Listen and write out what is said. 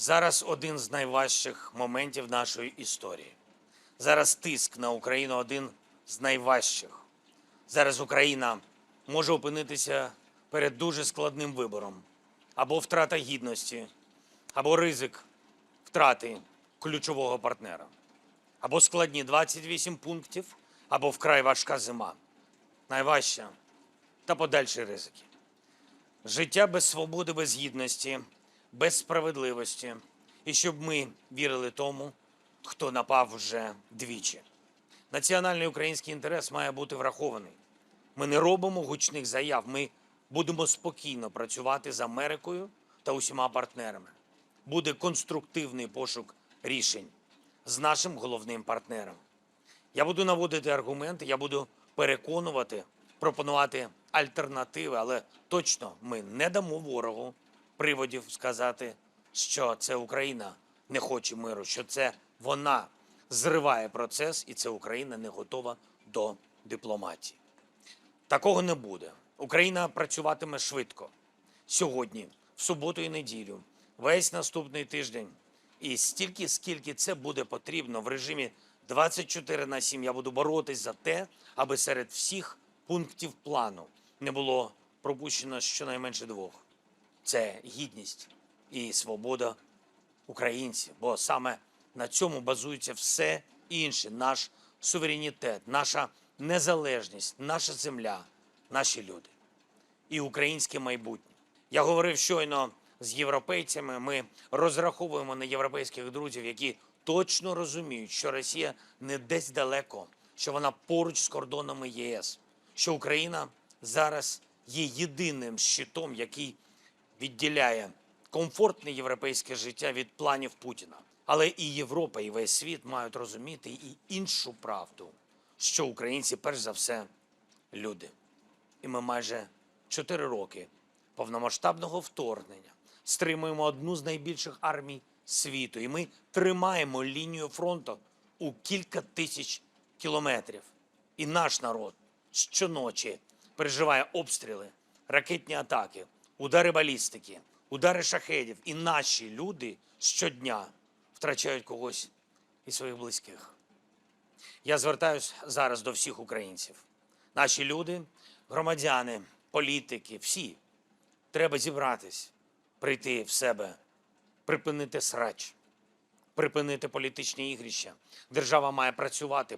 Зараз один з найважчих моментів нашої історії. Зараз тиск на Україну один з найважчих. Зараз Україна може опинитися перед дуже складним вибором: або втрата гідності, або ризик втрати ключового партнера, або складні 28 пунктів, або вкрай важка зима. Найважча та подальші ризики. Життя без свободи, без гідності, без справедливості. І щоб ми вірили тому, хто напав вже двічі. Національний український інтерес має бути врахований. Ми не робимо гучних заяв. Ми будемо спокійно працювати з Америкою та усіма партнерами. Буде конструктивний пошук рішень з нашим головним партнером. Я буду наводити аргументи, я буду переконувати, пропонувати альтернативи, але точно ми не дамо ворогу приводів сказати, що це Україна не хоче миру, що це вона зриває процес, і це Україна не готова до дипломатії. Такого не буде. Україна працюватиме швидко сьогодні, в суботу і неділю, весь наступний тиждень. І стільки, скільки це буде потрібно в режимі 24 на 7, я буду боротись за те, аби серед всіх пунктів плану не було пропущено щонайменше двох: це гідність і свобода українців. Бо саме на цьому базується все інше: наш суверенітет, наша незалежність, наша земля, наші люди і українське майбутнє. Я говорив щойно з європейцями. Ми розраховуємо на європейських друзів, які точно розуміють, що Росія не десь далеко, що вона поруч з кордонами ЄС, що Україна зараз є єдиним щитом, який відділяє комфортне європейське життя від планів Путіна. Але і Європа, і весь світ мають розуміти і іншу правду, що українці, перш за все, люди. І ми майже чотири роки повномасштабного вторгнення стримуємо одну з найбільших армій світу. І ми тримаємо лінію фронту у кілька тисяч кілометрів. І наш народ щоночі переживає обстріли, ракетні атаки, удари балістики, удари шахедів. І наші люди щодня втрачають когось із своїх близьких. Я звертаюся зараз до всіх українців. Наші люди, громадяни, політики, всі треба зібратись, прийти в себе, припинити срач, припинити політичні ігрища. Держава має працювати,